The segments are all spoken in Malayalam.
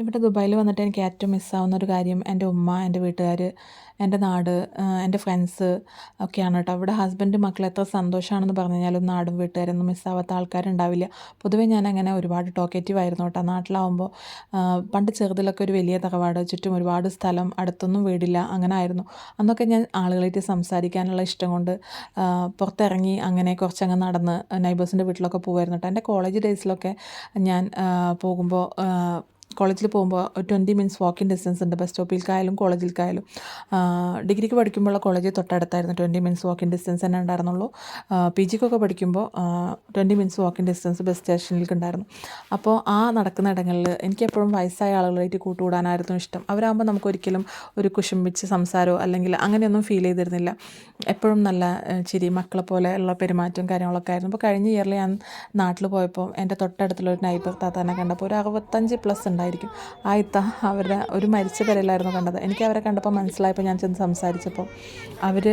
ഇവിടെ ദുബായിൽ വന്നിട്ട് എനിക്ക് ഏറ്റവും മിസ്സാവുന്ന ഒരു കാര്യം എന്റെ ഉമ്മ എന്റെ വീട്ടുകാർ എന്റെ നാട് എന്റെ ഫ്രണ്ട്സ് ഒക്കെയാണ് കേട്ടോ. അവിടെ ഹസ്ബൻഡ് മക്കൾ എത്ര സന്തോഷമാണെന്ന് പറഞ്ഞു കഴിഞ്ഞാലും നാടും വീട്ടുകാരൊന്നും മിസ്സാവാത്ത ആൾക്കാരുണ്ടാവില്ല. പൊതുവെ ഞാൻ അങ്ങനെ ഒരുപാട് ടോക്കേറ്റീവ് ആയിരുന്നു കേട്ടോ. നാട്ടിലാവുമ്പോൾ പണ്ട് ചെറുതിലൊക്കെ ഒരു വലിയ തറവാട് ചുറ്റും ഒരുപാട് സ്ഥലം അടുത്തൊന്നും വീടില്ല അങ്ങനെ ആയിരുന്നു. അന്നൊക്കെ ഞാൻ ആളുകളായിട്ട് സംസാരിക്കാനുള്ള ഇഷ്ടം കൊണ്ട് പുറത്തിറങ്ങി അങ്ങനെ കുറച്ചങ്ങ് നടന്ന് നൈബേഴ്സിന്റെ വീട്ടിലൊക്കെ പോകുമായിരുന്നു കേട്ടോ. എന്റെ കോളേജ് ഡേയ്സിലൊക്കെ ഞാൻ പോകുമ്പോൾ കോളേജിൽ പോകുമ്പോൾ ട്വന്റി മിനിറ്റ്സ് വാക്കിംഗ് ഡിസ്റ്റൻസ് ഉണ്ട്. ബസ് സ്റ്റോപ്പിൽക്കായാലും കോളേജിൽക്കായാലും ഡിഗ്രിക്ക് പഠിക്കുമ്പോഴുള്ള കോളേജ് തൊട്ടടുത്തായിരുന്നു ട്വന്റി മിനിറ്റ്സ് വാക്കിംഗ് ഡിസ്റ്റൻസ് തന്നെ ഉണ്ടായിരുന്നുള്ളൂ. പി ജിക്കൊക്കെ പഠിക്കുമ്പോൾ twenty minutes walking distance bus സ്റ്റേഷനിലേക്ക് ഉണ്ടായിരുന്നു. അപ്പോൾ ആ നടക്കുന്ന ഇടങ്ങളിൽ എനിക്ക് എപ്പോഴും വയസ്സായ ആളുകളായിട്ട് കൂട്ടുകൂടാനായിരുന്നു ഇഷ്ടം. അവരാകുമ്പോൾ നമുക്കൊരിക്കലും ഒരു കുശുമ്പിച്ച് സംസാരമോ അല്ലെങ്കിൽ അങ്ങനെയൊന്നും ഫീൽ ചെയ്തിരുന്നില്ല. എപ്പോഴും നല്ല ചിരി മക്കളെ പോലെ ഉള്ള പെരുമാറ്റവും കാര്യങ്ങളൊക്കെ ആയിരുന്നു. അപ്പോൾ കഴിഞ്ഞ ഇയറിൽ ഞാൻ നാട്ടിൽ പോയപ്പോൾ എന്റെ തൊട്ടടുത്തുള്ള ഒരു നൈബർ താത്താനെ കണ്ടപ്പോൾ ഒരു അറുപത്തഞ്ച് പ്ലസ് ഉണ്ടായിരിക്കും ആ ഇത്ത അവരുടെ ഒരു മരിച്ച പേരല്ലായിരുന്നു കണ്ടത്? എനിക്ക് അവരെ കണ്ടപ്പോൾ മനസ്സിലായപ്പോൾ ഞാൻ ചെന്ന് സംസാരിച്ചപ്പോൾ അവർ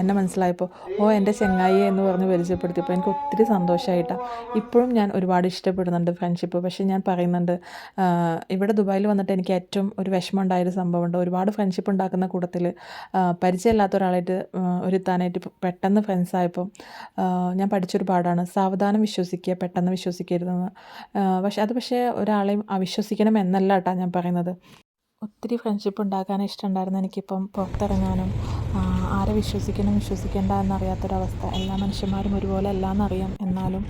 എന്നെ മനസ്സിലായപ്പോൾ ഓ എന്റെ ചെങ്ങായി എന്ന് പറഞ്ഞ് പരിചയപ്പെടുത്തിയപ്പോൾ എനിക്ക് ഒത്തിരി സന്തോഷമായിട്ടാണ് ഇപ്പോഴും ഞാൻ ഒരുപാട് ഇഷ്ടപ്പെടുന്നുണ്ട് ഫ്രണ്ട്ഷിപ്പ്. പക്ഷേ ഞാൻ പറയുന്നുണ്ട് ഇവിടെ ദുബായിൽ വന്നിട്ട് എനിക്ക് ഏറ്റവും ഒരു വിഷമം ഉണ്ടായൊരു സംഭവമുണ്ട്. ഒരുപാട് ഫ്രണ്ട്ഷിപ്പ് ഉണ്ടാക്കുന്ന കൂട്ടത്തിൽ പരിചയമില്ലാത്ത ഒരാളായിട്ട് ഒരുത്താനായിട്ട് പെട്ടെന്ന് ഫ്രണ്ട്സായപ്പോൾ ഞാൻ പഠിച്ചൊരു പാടാണ്. സാവധാനം വിശ്വസിക്കുക പെട്ടെന്ന് വിശ്വസിക്കരുതെന്ന്. പക്ഷെ അത് പക്ഷേ ഒരാളെയും അവിശ്വസിക്കണം എന്നല്ല കേട്ടോ ഞാൻ പറയുന്നത്. ഒത്തിരി ഫ്രണ്ട്ഷിപ്പ് ഉണ്ടാക്കാൻ ഇഷ്ടമുണ്ടായിരുന്നു എനിക്കിപ്പം പുറത്തിറങ്ങാനും ആരെ വിശ്വസിക്കണം വിശ്വസിക്കേണ്ട എന്നറിയാത്തൊരവസ്ഥ. എല്ലാ മനുഷ്യന്മാരും ഒരുപോലെ അല്ല എന്നറിയാം എന്നാലും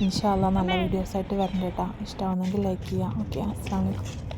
ഇൻഷാല്ല നല്ല വീഡിയോസായിട്ട് വരണ്ട കേട്ടോ ഇഷ്ടമാവുന്നെങ്കിൽ ലൈക്ക് ചെയ്യുക ഓക്കെ അസ്സാം വലൈക്കും